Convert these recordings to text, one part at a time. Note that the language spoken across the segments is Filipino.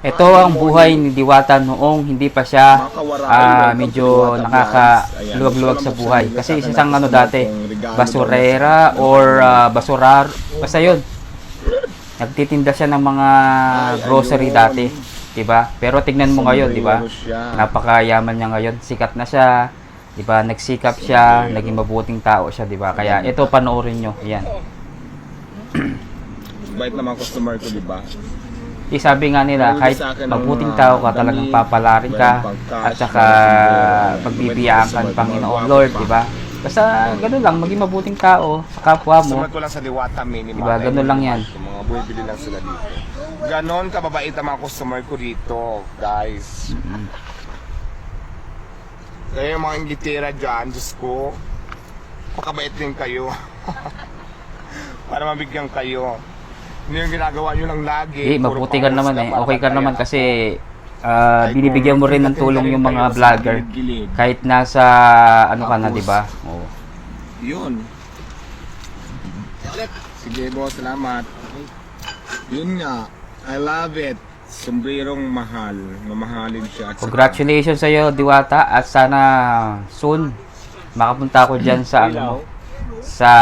Ito ang buhay ni Diwata noong hindi pa siya ah, medyo nakakaluwag-luwag sa buhay. Kasi isa siyang ano dati, basurera or ah, basurar, basta yun. Nagtitinda siya ng mga grocery dati, 'di ba? Pero tignan mo ngayon, 'di ba? Napakayaman niya ngayon, sikat na siya, 'di ba? Nagsikap siya, naging mabuting tao siya, 'di ba? Kaya ito panoorin nyo, 'yan. Bait naman customer ko, di ba? Eh, sabi nga nila, kahit mabuting tao ka, talagang papalarin ka, at saka pagbibiyaan ka ng Panginoon Lord, di ba? Basta ganun lang, maging mabuting tao sa kapwa mo. Customer ko lang sa Diwata Mini Diba, ganun lang yan. Mga bumibili lang sila dito. Ganon kababait ang mga customer ko dito, guys. Mm. Kaya yung mga ingitira dyan, Diyos ko, pakabait din kayo. Para mabigyan kayo. Hindi yung ginagawa nyo lang lagi. Puro mabuti ka naman eh. Okay ka naman kasi Ay, binibigyan mo rin ng tulong yung mga vlogger. Kahit nasa ano ka na, di ba? Oo. Yun. Sige, boss, salamat. Yun nga, I love it. Sombrerong mahal. Mamahalin siya. Congratulations sa iyo, Diwata, at sana soon makapunta ako diyan sa ano sa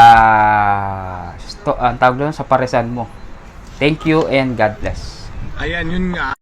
sto, ang tawag doon, sa paresan mo. Thank you and God bless. Ayan, yun nga.